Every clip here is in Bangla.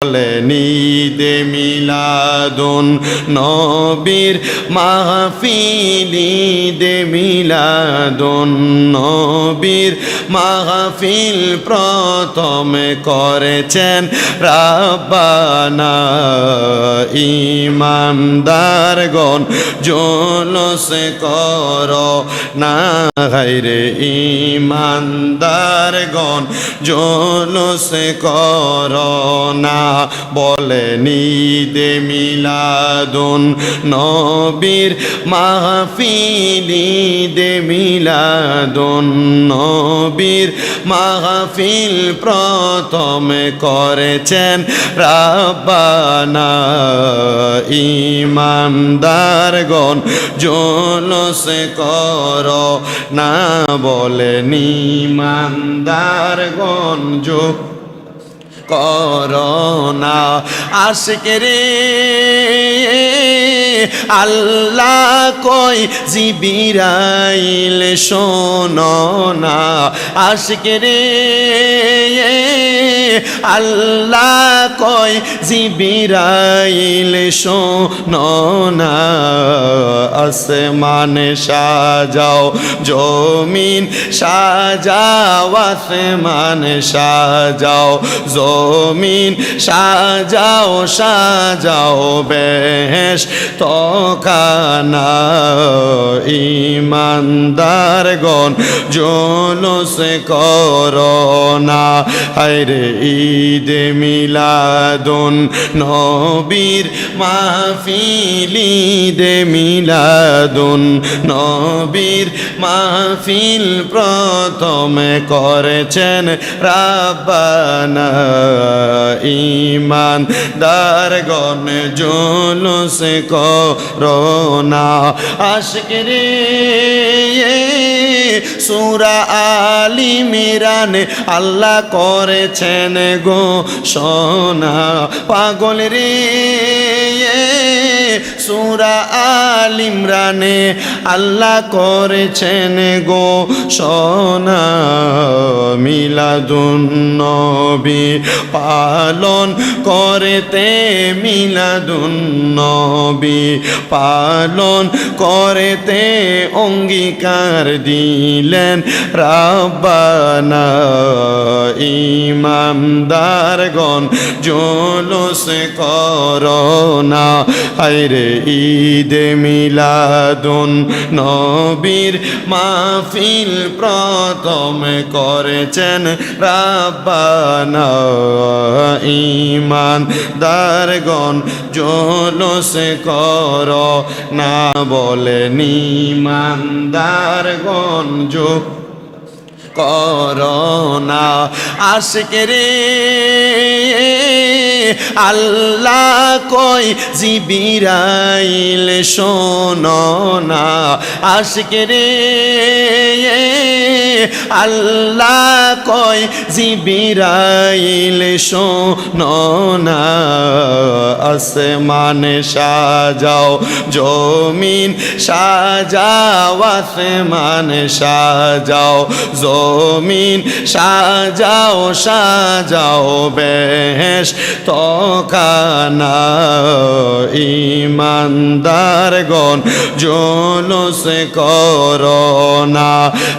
ঈদে মিলাদুন নবীর মাহফিল। ঈদে মিলাদুন নবীর মাহফিল প্রথমে করেছেন রাব্বানা ইমানদারগণ। জোলস কর না হাইরে ইমানদারগণ। জোলস কর না বলেন ঈদে মিলাদুন নবীর মাহফিল ঈদে মিলাদুন নবীর মাহফিল প্রথমে করেছেন রাব্বানা ইমানদারগণ। জোলস কর না বলেন ইমানদারগণ জো করোনা। আশকে আল্লাহ কই জিবিরাইল শোনো না। আশকে আল্লাহ কই জিবিরাইল শোনো না। আসমানে সাজাও, জমিন সাজাও, আসমানে সাজাও জমিন, সাজাও সাজাও বেশ তকানা ইমানদারগণ, জোলস করোনা হায়রে ঈদে মিলাদুন নবীর মাহফিল, ঈদে মিলাদুন নবীর মাহফিল প্রথমে করেছেন রাব্বানা ইমান দার গণ জুলুস করোনা আশকে রে সুরা আলি মিরান আল্লাহ করেছেন গো সোনা পাগল রে সুরা আল ইমরানে আল্লাহ করেছেন গো সোনা মিলাদুন নবী পালন করতে মিলাদুন নবী পালন করতে অঙ্গীকার দিলেন রাব্বানা ইমানদারগণ জোলস করোনা হায়রে ঈদে মিলাদুন নবীর মাহফিল প্রথম করেছেন রাব্বানা ইমান দারগণ জোলস কর না বলেন ইমানদারগণ জো করোনা আশকে রে আল্লাহ কই জিবিরাইল শোনো না আশকে রে। আল্লাহ কই জিবিরাইল শোনো না আসমানে সাজাও, জমিন সাজাও, আসমানে সাজাও, জমিন সাজাও সাজাও বেশ তকানা ইমানদারগণ জোলস করোনা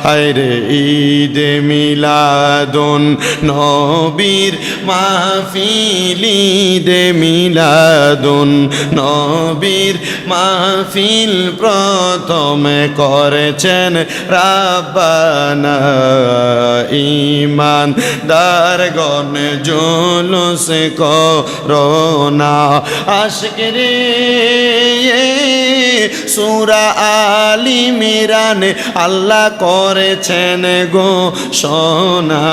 হায়রে ঈদে মিলাদুন, নবীর মাহফিল, ঈদে মিলাদুন, নবীর মাহফিল প্রথমে করেছেন রাব্বানা ইমান দারগণ জুলুস করোনা আশকে রে সুরা আলি মিরান আল্লাহ করেছেন গো সোনা।